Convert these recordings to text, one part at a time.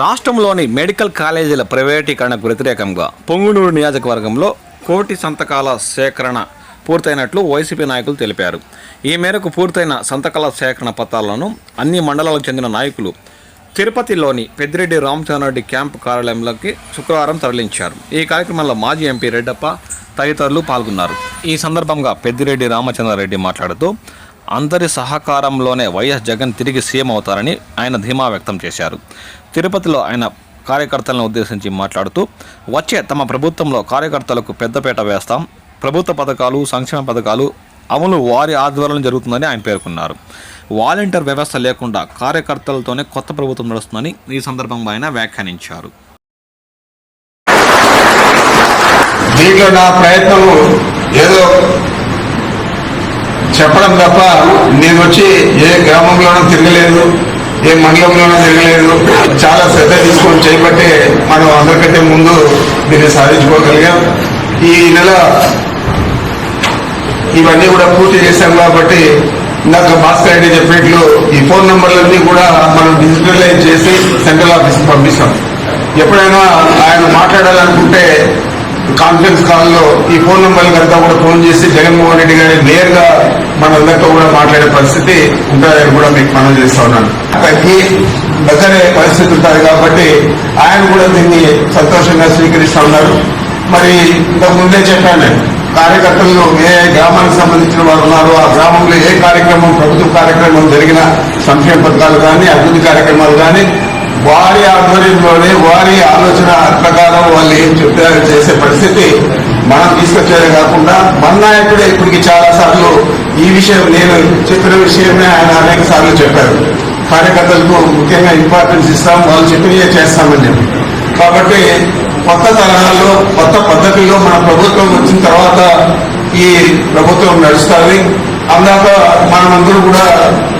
రాష్ట్రంలోని మెడికల్ కాలేజీల ప్రైవేటీకరణకు వ్యతిరేకంగా పొంగునూరు నియోజకవర్గంలో కోటి సంతకాల సేకరణ పూర్తయినట్లు వైసీపీ నాయకులు తెలిపారు. ఈ మేరకు పూర్తయిన సంతకాల సేకరణ పత్రాలను అన్ని మండలాలకు చెందిన నాయకులు తిరుపతిలోని పెద్దిరెడ్డి రామచంద్రారెడ్డి క్యాంపు కార్యాలయంలోకి శుక్రవారం తరలించారు. ఈ కార్యక్రమంలో మాజీ ఎంపీ రెడ్డప్ప తదితరులు పాల్గొన్నారు. ఈ సందర్భంగా పెద్దిరెడ్డి రామచంద్రారెడ్డి మాట్లాడుతూ అందరి సహకారంలోనే వైఎస్ జగన్ తిరిగి సీఎం అవుతారని ఆయన ధీమా వ్యక్తం చేశారు. తిరుపతిలో ఆయన కార్యకర్తలను ఉద్దేశించి మాట్లాడుతూ వచ్చే తమ ప్రభుత్వంలో కార్యకర్తలకు పెద్దపేట వేస్తాం. ప్రభుత్వ పథకాలు సంక్షేమ పథకాలు అమలు వారి ఆధ్వర్యంలో జరుగుతుందని ఆయన పేర్కొన్నారు. వాలంటీర్ వ్యవస్థ లేకుండా కార్యకర్తలతోనే కొత్త ప్రభుత్వం నడుస్తుందని ఈ సందర్భంగా ఆయన వ్యాఖ్యానించారు. దీంట్లో నా ప్రయత్నము ఏదో చెప్పడం తప్ప నేను వచ్చి ఏ గ్రామంలోనూ తిరగలేదు ఏ మండలంలోనూ తిరగలేదు. చాలా శ్రద్ధ తీసుకొని చేయబట్టే మనం అందరికంటే ముందు దీన్ని సాధించుకోగలిగాం. ఈ నెల ఇవన్నీ కూడా పూర్తి చేశాం కాబట్టి ఇందాక భాస్కర్ రెడ్డి చెప్పినట్లు ఈ ఫోన్ నెంబర్లన్నీ కూడా మనం డిజిటలైజ్ చేసి సెంట్రల్ ఆఫీస్కి పంపిస్తాం. ఎప్పుడైనా ఆయన మాట్లాడాలి కాన్ఫరెన్స్ కాల్లో ఈ ఫోన్ నెంబర్ అంతా కూడా ఫోన్ చేసి జగన్మోహన్ రెడ్డి గారి నేరుగా మనందరితో కూడా మాట్లాడే పరిస్థితి ఉంటుందని కూడా మీకు మనం చేస్తా ఉన్నాను దగ్గరే పరిస్థితి ఉంటుంది కాబట్టి ఆయన కూడా దీన్ని సంతోషంగా స్వీకరిస్తా ఉన్నారు మరి ఇంతకు ముందే చెప్పాను నేను. కార్యకర్తలు ఏ గ్రామానికి సంబంధించిన వారు ఉన్నారో ఆ గ్రామంలో ఏ కార్యక్రమం ప్రభుత్వ కార్యక్రమం జరిగిన సంక్షేమ పథకాలు కానీ అభివృద్ధి కార్యక్రమాలు కానీ వారి ఆధ్వర్యంలోనే వారి ఆలోచన ప్రకారం వాళ్ళు చెప్తే చేసే పరిస్థితి మనం తీసుకొచ్చేదే కాకుండా మన నాయకుడే ఇప్పటికి చాలా సార్లు ఈ విషయం నేను చెప్పిన విషయమే ఆయన అనేక సార్లు చెప్పారు. కార్యకర్తలకు ముఖ్యంగా ఇంపార్టెన్స్ ఇస్తాం వాళ్ళు చెప్పినవే చేస్తామని చెప్పి. కాబట్టి కొత్త తరహాలో కొత్త పద్ధతిలో మన ప్రభుత్వం వచ్చిన తర్వాత ఈ ప్రభుత్వం నడుస్తుంది. అందాక మనమందరూ కూడా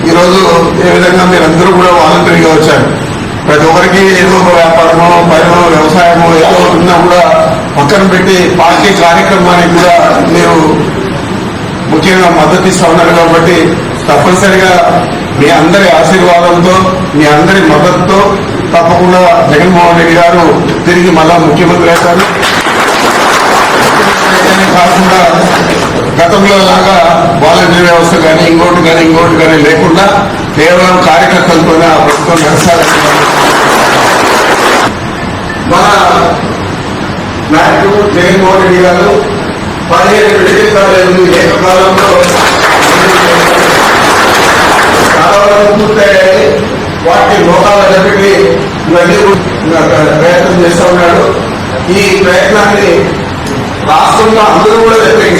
ఈరోజు ఏ విధంగా మీరందరూ కూడా వాలంటరీగా వచ్చారు. ప్రతి ఒక్కరికి ఏదో ఒక వ్యాపారమో పైనో వ్యవసాయమో ఏదో ఉన్నా కూడా పక్కన పెట్టి పార్టీ కార్యక్రమానికి కూడా మీరు ముఖ్యంగా మద్దతు ఇస్తా ఉన్నారు కాబట్టి తప్పనిసరిగా మీ అందరి ఆశీర్వాదంతో మీ అందరి మద్దతుతో తప్పకుండా జగన్మోహన్ రెడ్డి గారు తిరిగి మళ్ళా ముఖ్యమంత్రి అవుతారు. కాకుండా గతంలో లాగా వాలంటీర్ వ్యవస్థ కానీ ఇంకోటి కానీ ఇంకోటి కానీ లేకుండా కేవలం కార్యకర్తలతోనే ఆ ప్రభుత్వం నడుస్తారని మన నాయకుడు జగన్మోహన్ రెడ్డి గారు పదిహేను మెడికల్ కాలేజీలు ఏకకాలంలో చాలా వరకు పూర్తయ్యాయి. వాటి లోకాలన్నిటికీ ఇవన్నీ ప్రయత్నం చేస్తూ ఉన్నాడు. ఈ ప్రయత్నాన్ని రాష్ట్రంలో అందరూ కూడా వ్యతిరేకిస్తున్నారు